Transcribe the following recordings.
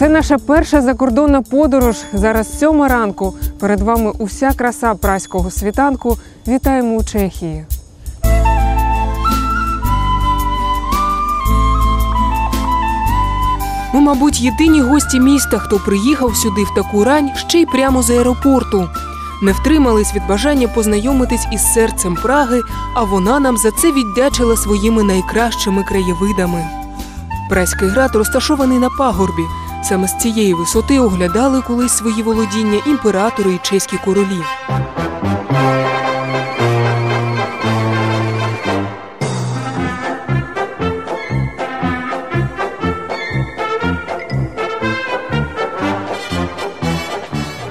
Це наша перша закордонна подорож. Зараз сьома ранку. Перед вами уся краса праського світанку. Вітаємо у Чехії. Ми, мабуть, єдині гості міста, хто приїхав сюди в таку рань ще й прямо з аеропорту. Не втримались від бажання познайомитись із серцем Праги, а вона нам за це віддячила своїми найкращими краєвидами. Праський град розташований на пагорбі. Саме з цієї висоти оглядали колись свої володіння імператори і чеські королі.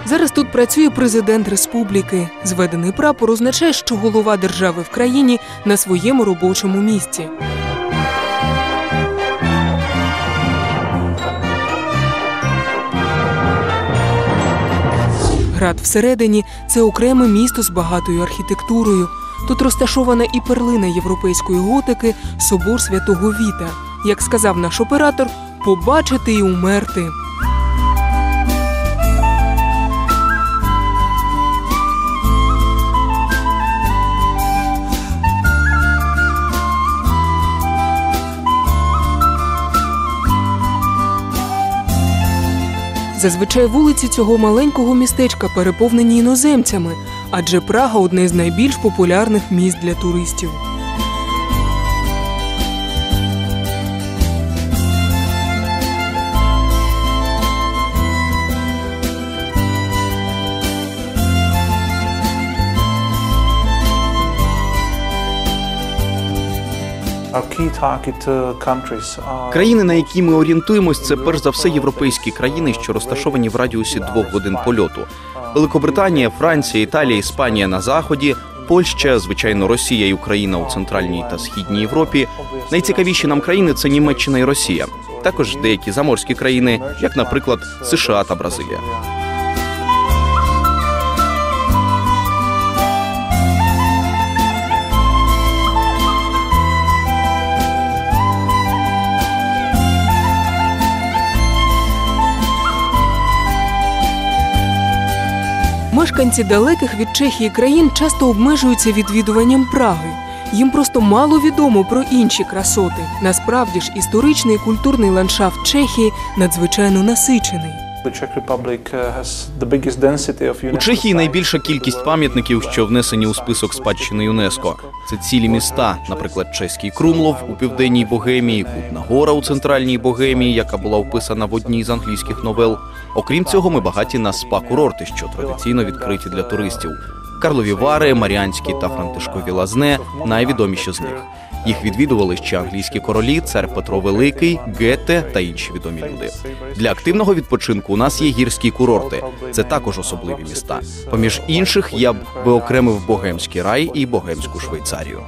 Зараз тут працює президент республіки. Зведений прапор означає, що голова держави в країні на своєму робочому місці. Град всередині це окреме місто з багатою архітектурою. Тут розташована і перлина європейської готики собор святого Віта. Як сказав наш оператор, побачити і умерти. Зазвичай вулиці цього маленького містечка переповнені іноземцями, адже Прага одне з найбільш популярних міст для туристів. Країни, на які ми орієнтуємось, це перш за все європейські країни, що розташовані в радіусі двох годин польоту. Великобританія, Франція, Італія, Іспанія на заході, Польща, звичайно, Росія і Україна у центральній та східній Європі. Найцікавіші нам країни це Німеччина і Росія. Також деякі заморські країни, як, наприклад, США та Бразилія. Мешканці далеких від Чехії країн часто обмежуються відвідуванням Праги. Їм просто мало відомо про інші красоти. Насправді ж історичний і культурний ландшафт Чехії надзвичайно насичений. Uh, У Чехії найбільша кількість пам'ятників, що внесені у список спадщини ЮНЕСКО. Це цілі міста, наприклад, чеський Крумлов у південній Богемії, Кутна Гора у центральній Богемії, яка була вписана в одній з англійських новел. Окрім цього, ми багаті на спа-курорти, що традиційно відкриті для туристів. Карлові Вари, Маріанські та Франтишкові Лазне найвідоміші з них. Їх відвідували ще англійські королі, цар Петро Великий, Гете та інші відомі люди. Для активного відпочинку у нас є гірські курорти. Це також особливі міста. Поміж інших я б виокремив Богемський рай і Богемську Швейцарію.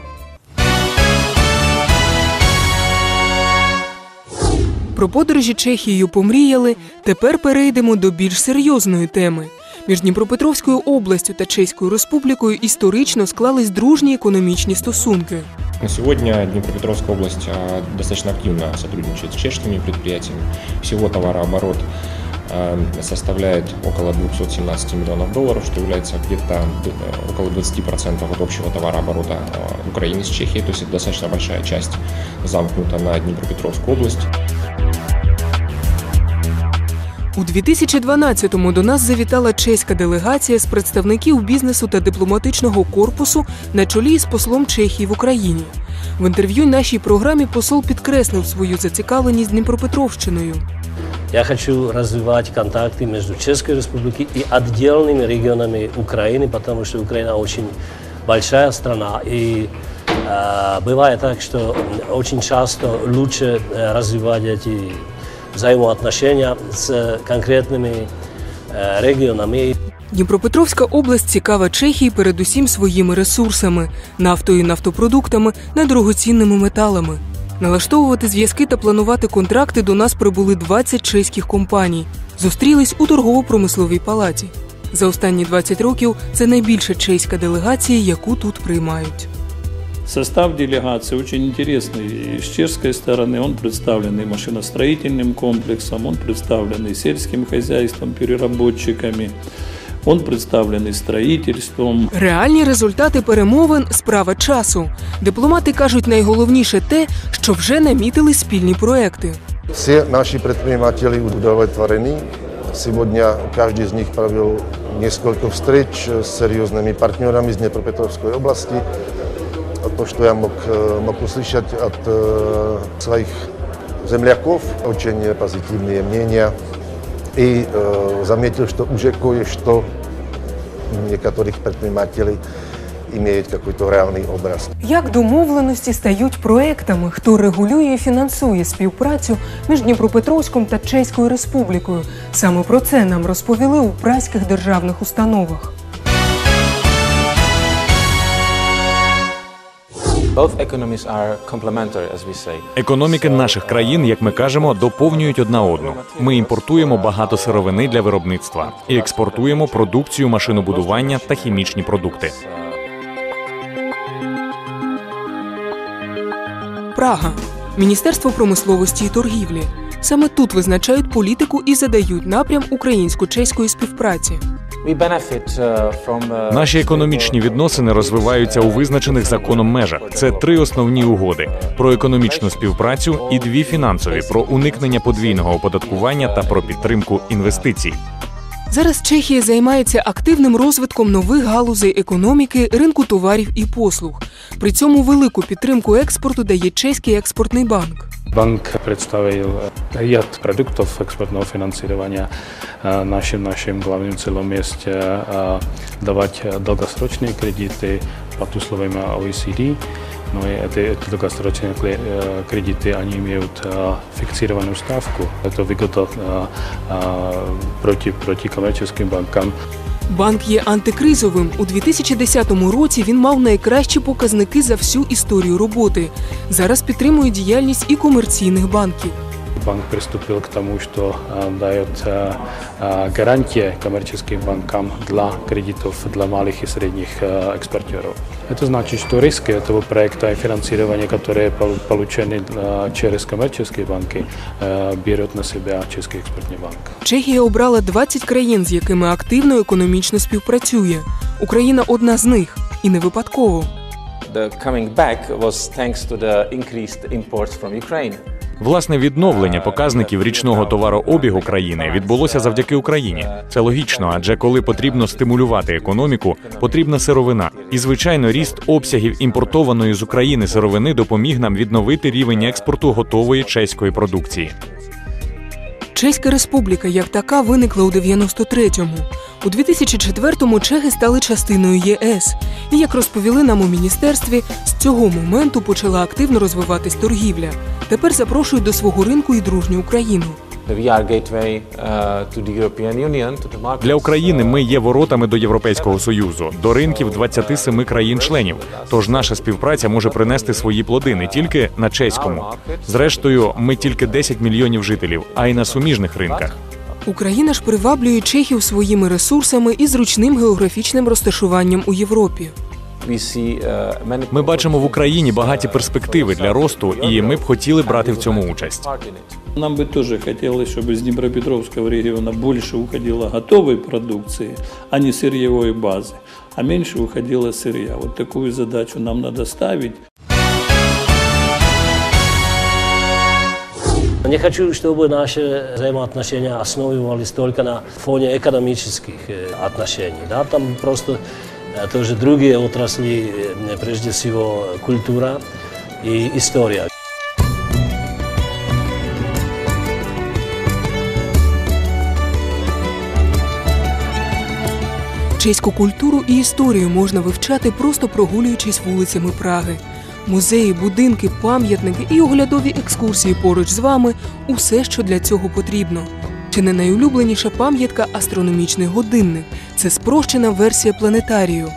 Про подорожі Чехією помріяли. Тепер перейдемо до більш серйозної теми. Між Дніпропетровською областю та Чеською Республікою історично склались дружні економічні стосунки. На сегодня Днепропетровская область а, достаточно активно сотрудничает с чешскими предприятиями. Всего товарооборот а, составляет около 217 миллионов долларов, что является где-то э, около 20% от общего товарооборота а, Украины с Чехией. То есть это достаточно большая часть замкнута на Днепропетровскую область. У 2012-му до нас завітала чеська делегація з представників бізнесу та дипломатичного корпусу на чолі з послом Чехії в Україні. В інтерв'ю нашій програмі посол підкреслив свою зацікавленість Дніпропетровщиною. Я хочу развивать контакты между Чешской Республикой и отдельными регионами Украины, потому что Украина очень большая страна. И э, бывает так, что очень часто лучше э, развивать эти взаимоотношения с конкретными э, регионами. Дніпропетровська область цікава Чехії передусім своїми ресурсами нафтою, і нафтопродуктами, недорогоцінними металами. Налаштовувати зв'язки та планувати контракти до нас прибули 20 чеських компаній. Зустрілись у торгово-промисловій палаті. За останні 20 років це найбільша чеська делегація, яку тут приймають. Состав делегации очень интересный. И с чешской стороны он представлен и машиностроительным комплексом, он представлен и сельским хозяйством, переработчиками, он представлен и строительством, Реальні результати перемовин справа часу. Дипломати кажуть найголовніше те, що вже намітили спільні проекти. Все наши предприниматели удовлетворены. Сегодня каждый из них провел несколько встреч с серьезными партнерами из Днепропетровской области. А То, что я мог, э, мог услышать от э, своих земляков, очень позитивные мнения. И э, заметил, что уже кое-что у некоторых предпринимателей имеет какой-то реальный образ. Як домовленості стають проектами, хто регулює і фінансує співпрацю між Дніпропетровськом та Чеською Республікою? Саме про це нам розповіли у праських державних установах. Економіки наших країн, як ми кажемо, доповнюють одна одну. Ми імпортуємо багато сировини для виробництва і експортуємо продукцію машинобудування та хімічні продукти. Прага, Міністерство промисловості і торгівлі. Саме тут визначають політику і задають напрям українсько-чеської співпраці. Uh, uh, Наші економічні відносини розвиваються у визначених законом межах. Це три основні угоди: про економічну співпрацю і дві фінансові про уникнення подвійного оподаткування та про підтримку інвестицій. Зараз Чехія займається активним розвитком нових галузей економіки, ринку товарів і послуг. При цьому велику підтримку експорту дає чеський експортний банк. Bank predstavil rad produktov exportného financovania. Našim, našim hlavným cieľom je eh, dávať dlhosročné kredity под условиями OECD. Но и эти, эти долгосрочные кле- э, кредиты, они имеют э, фиксированную ставку. Это выгода э, э, против, против коммерческим банкам. Банк є антикризовим. У 2010 році він мав найкращі показники за всю історію роботи. Зараз підтримує діяльність і комерційних банків Банк приступил к тому, что э, дает э, э, гарантии коммерческим банкам для кредитов для малых и средних э, экспортеров. Это значит, что риски этого проекта и финансирование, которые пол- получены э, через коммерческие банки, э, берет на себя Чешский экспортный банк. Чехія обрала 20 країн, з якими активно економічно співпрацює. Україна одна з них, і не випадково. the coming back was thanks to the increased imports from Ukraine. Власне відновлення показників річного товарообігу країни відбулося завдяки Україні. Це логічно, адже коли потрібно стимулювати економіку, потрібна сировина. І звичайно, ріст обсягів імпортованої з України сировини допоміг нам відновити рівень експорту готової чеської продукції. Чеська республіка як така виникла у 93-му. У 2004-му чехи стали частиною ЄС. І як розповіли нам у міністерстві, з цього моменту почала активно розвиватись торгівля. Тепер запрошують до свого ринку і дружню Україну. We are gateway uh, to the European Union, to the market. Для України ми є воротами до Європейського союзу, до ринків 27 країн-членів. Тож наша співпраця може принести свої плоди не тільки на чеському. Зрештою, ми тільки 10 мільйонів жителів, а й на суміжних ринках. Україна ж приваблює чехів своїми ресурсами і зручним географічним розташуванням у Європі. We see, uh, many Ми бачимо в Україні багаті перспективи для росту, і ми б хотіли брати в цьому участь. part in it. Нам бы тоже хотелось, чтобы из Днепропетровского региона больше уходило готовой продукции, а не сырьевой базы, а меньше уходило сырья. Вот такую задачу нам надо ставить. Не хочу, чтобы наши взаимоотношения основывались только на фоне экономических э, отношений. Да? Там просто э, тоже другие отрасли, прежде всего культура и история. Чеську культуру і історію можна вивчати просто прогулюючись вулицями Праги. Музеї, будинки, пам'ятники і оглядові екскурсії поруч з вами усе, що для цього потрібно. Чи не найулюбленіша пам'ятка астрономічний годинник? Це спрощена версія планетарію.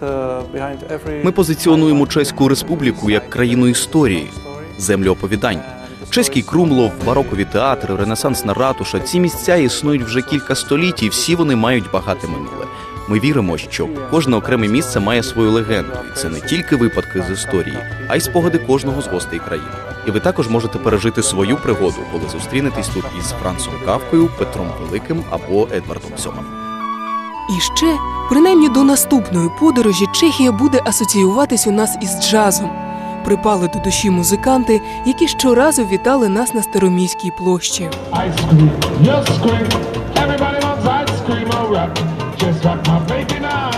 Uh, Ми позиціонуємо Чеську республіку як країну історії, землю оповідань. Чеський Крумлов, барокові театри, ренесансна ратуша ці місця існують вже кілька століть, і всі вони мають багате минуле. Ми віримо, що кожне окреме місце має свою легенду, і це не тільки випадки з історії, а й спогади кожного з гостей країни. І ви також можете пережити свою пригоду, коли зустрінетесь тут із Францом Кавкою, Петром Великим або Едвардом Сьомим. І ще, принаймні до наступної подорожі, Чехія буде асоціюватись у нас із джазом. Припали до душі музиканти, які щоразу вітали нас на Староміській площі. Ice cream, you scream. Everybody wants ice cream, is what I'm making now.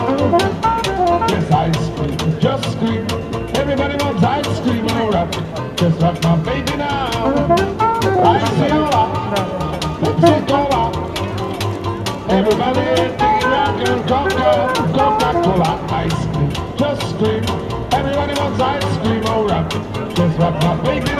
Yes, ice cream, just scream. Everybody wants ice cream and all right. Guess what I'm making now. Ice cola, Pepsi Cola. Everybody eating rock and coca, Coca Cola ice cream, just scream. Everybody wants ice cream, all right. Guess what I'm making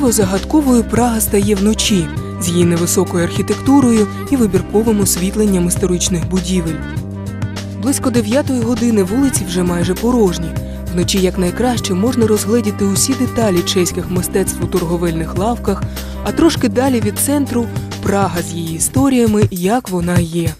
Особливо загадковою Прага стає вночі з її невисокою архітектурою і вибірковим освітленням історичних будівель. Близько дев'ятої години вулиці вже майже порожні. Вночі якнайкраще можна розгледіти усі деталі чеських мистецтв у торговельних лавках, а трошки далі від центру Прага з її історіями, як вона є.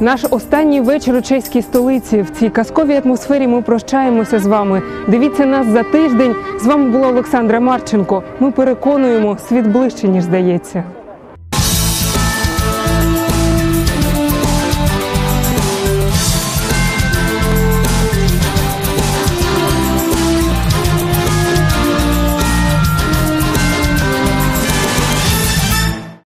Наш останній вечір у чеській столиці. В цій казковій атмосфері ми прощаємося з вами. Дивіться нас за тиждень. З вами була Олександра Марченко. Ми переконуємо, світ ближче ніж здається.